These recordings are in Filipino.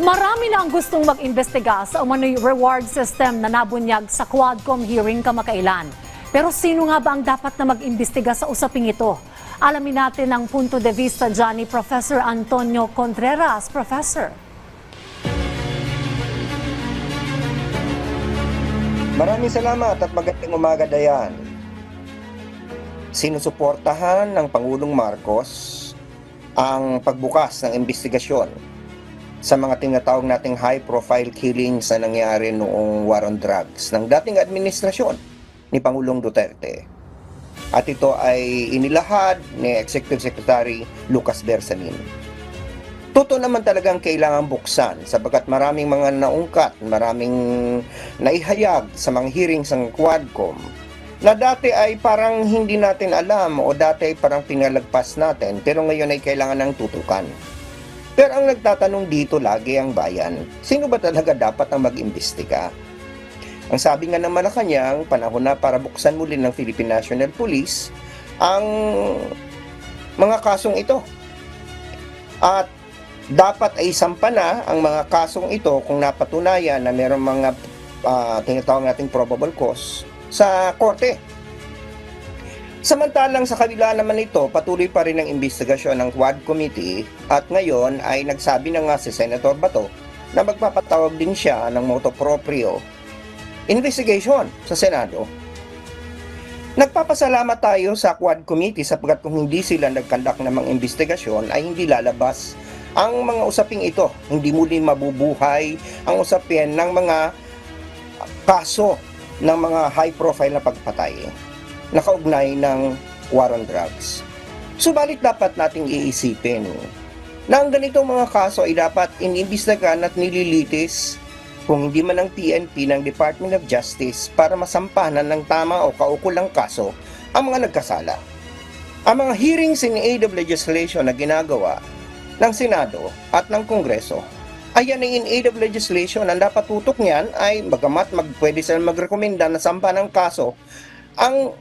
Marami na ang gustong mag-imbestiga sa umano'y reward system na nabunyag sa Quadcom hearing kamakailan. Pero sino nga ba ang dapat na mag-imbestiga sa usaping ito? Alamin natin ang punto de vista dyan ni Professor Antonio Contreras. Professor. Maraming salamat at magandang umaga, Dayan. Sinusuportahan ng Pangulong Marcos ang pagbukas ng investigasyon sa mga tinatawag nating high-profile killings na nangyari noong war on drugs ng dating administrasyon ni Pangulong Duterte. At ito ay inilahad ni Executive Secretary Lucas Bersamin. Totoo naman talagang kailangan buksan sapagkat maraming mga naungkat, maraming naihayag sa mga hearings ng Quadcom na dati ay parang hindi natin alam o dati ay parang pinalagpas natin pero ngayon ay kailangan ng tutukan. Pero ang nagtatanong dito lagi ang bayan, sino ba talaga dapat ang mag-imbestiga? Ang sabi nga ng Malacanang, panahon na para buksan muli ng Philippine National Police ang mga kasong ito. At dapat ay sampa na ang mga kasong ito kung napatunayan na mayroong mga ah, tinatawag nating probable cause sa korte. Samantalang sa kabila naman ito, patuloy pa rin ang investigasyon ng Quad Committee at ngayon ay nagsabi na nga si Senator Bato na magpapatawag din siya ng moto proprio investigation sa Senado. Nagpapasalamat tayo sa Quad Committee sapagkat kung hindi sila nagkandak ng mga investigasyon ay hindi lalabas ang mga usaping ito. Hindi muli mabubuhay ang usapin ng mga kaso ng mga high profile na pagpatay na kaugnay ng war on drugs. Subalit dapat nating iisipin na ang ganitong mga kaso ay dapat inimbestigahan at nililitis kung hindi man ng PNP ng Department of Justice para masampahan ng tama o kaukulang kaso ang mga nagkasala. Ang mga hearings in aid of legislation na ginagawa ng Senado at ng Kongreso ay ang in aid of legislation ang dapat tutok niyan ay bagamat mag, pwede sila magrekomenda na sampa ng kaso ang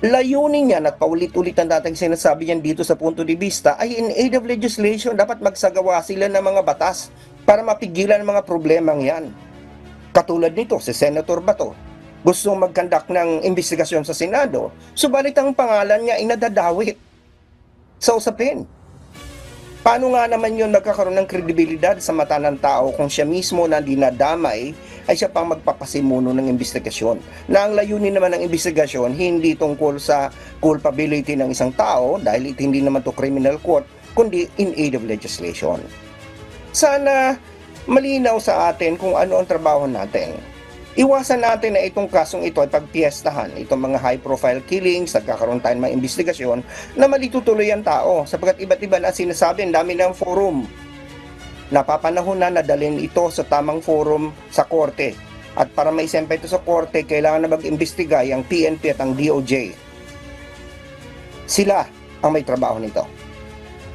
layunin niyan at paulit-ulit ang dating sinasabi niyan dito sa punto de vista ay in aid of legislation dapat magsagawa sila ng mga batas para mapigilan ang mga problemang yan. Katulad nito si Senator Bato gustong magkandak ng investigasyon sa Senado subalit ang pangalan niya ay nadadawit sa usapin. Paano nga naman yun nagkakaroon ng kredibilidad sa mata ng tao kung siya mismo na dinadamay ay siya pang magpapasimuno ng investigasyon. Na ang layunin naman ng investigasyon hindi tungkol sa culpability ng isang tao dahil ito hindi naman to criminal court kundi in aid of legislation. Sana malinaw sa atin kung ano ang trabaho natin. Iwasan natin na itong kasong ito ay pagpiestahan, itong mga high-profile killings, nagkakaroon tayo ng mga investigasyon na malitutuloy ang tao sapagkat iba't iba na sinasabi, ang dami ng forum. Napapanahon na nadalhin ito sa tamang forum sa korte. At para may sempa ito sa korte, kailangan na mag-imbestiga ang PNP at ang DOJ. Sila ang may trabaho nito.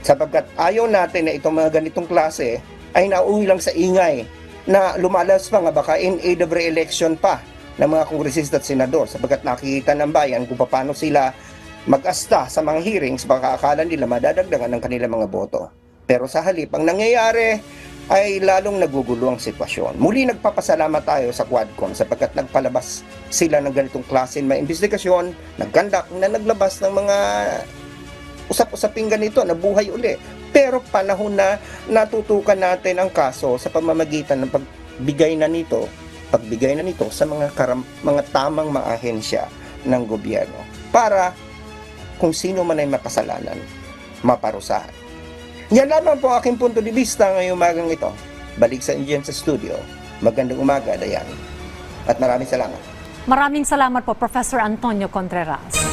Sapagkat ayaw natin na itong mga ganitong klase ay nauwi lang sa ingay na lumalas pa nga baka in aid of re-election pa ng mga kongresista at senador sapagkat nakikita ng bayan kung paano sila mag-asta sa mga hearings baka akala nila madadagdagan ng kanilang mga boto. Pero sa halip, ang nangyayari ay lalong nagugulo ang sitwasyon. Muli nagpapasalamat tayo sa Quadcom sapagkat nagpalabas sila ng ganitong klase ng investigasyon, nagkandak na naglabas ng mga usap-usaping ganito na buhay uli. Pero panahon na natutukan natin ang kaso sa pamamagitan ng pagbigay na nito, pagbigay na nito sa mga karam, mga tamang mga ahensya ng gobyerno para kung sino man ay makasalanan, maparusahan. Yan lamang po aking punto de vista ngayong umagang ito. Balik sa inyo sa studio. Magandang umaga, Dayan. At maraming salamat. Maraming salamat po, Professor Antonio Contreras.